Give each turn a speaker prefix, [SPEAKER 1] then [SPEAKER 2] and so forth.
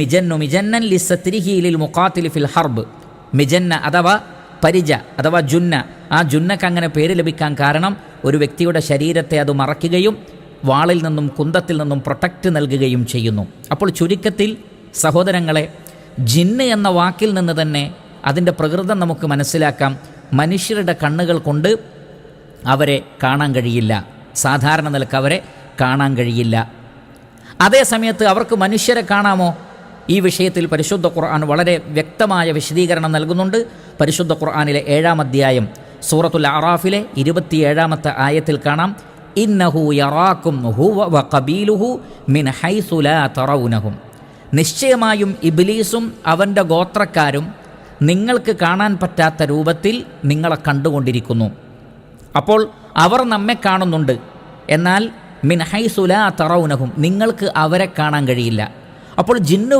[SPEAKER 1] മിജന്നു മിജന്നൻ ലിസത്തിരിഹിലിൽ മുഖാത്തിൽ ഫിൽ ഹർബ്. മിജന്ന അഥവാ പരിജ അഥവാ ജുന്ന. ആ ജുന്നക്ക് അങ്ങനെ പേര് ലഭിക്കാൻ കാരണം ഒരു വ്യക്തിയുടെ ശരീരത്തെ അത് മറയ്ക്കുകയും വാളിൽ നിന്നും കുന്തത്തിൽ നിന്നും പ്രൊട്ടക്റ്റ് നൽകുകയും ചെയ്യുന്നു. അപ്പോൾ ചുരുക്കത്തിൽ സഹോദരങ്ങളെ ജിന്ന് എന്ന വാക്കിൽ നിന്ന് തന്നെ അതിന്റെ പ്രകൃതം നമുക്ക് മനസ്സിലാക്കാം. മനുഷ്യരുടെ കണ്ണുകൾ കൊണ്ട് അവരെ കാണാൻ കഴിയില്ല. സാധാരണ നിലയ്ക്ക് അവരെ കാണാൻ കഴിയില്ല. അതേ സമയത്ത് അവർക്ക് മനുഷ്യരെ കാണാമോ? ഈ വിഷയത്തിൽ പരിശുദ്ധ ഖുർആൻ വളരെ വ്യക്തമായ വിശദീകരണം നൽകുന്നുണ്ട്. പരിശുദ്ധ ഖുർആാനിലെ ഏഴാം അധ്യായം സൂറത്തുൽ അറാഫിലെ ഇരുപത്തിയേഴാമത്തെ ആയത്തിൽ കാണാം. ഇന്നഹു യറാക്കും ഹുവ വ മിൻ തറൗനഹും. നിശ്ചയമായും ഇബ്ലീസും അവന്റെ ഗോത്രക്കാരും നിങ്ങൾക്ക് കാണാൻ പറ്റാത്ത രൂപത്തിൽ നിങ്ങളെ കണ്ടുകൊണ്ടിരിക്കുന്നു. അപ്പോൾ അവർ നമ്മെ കാണുന്നുണ്ട്. എന്നാൽ മിൻ ഹൈസുലാ തറൗനഹും നിങ്ങൾക്ക് അവരെ കാണാൻ കഴിയില്ല. അപ്പോൾ ജിന്നു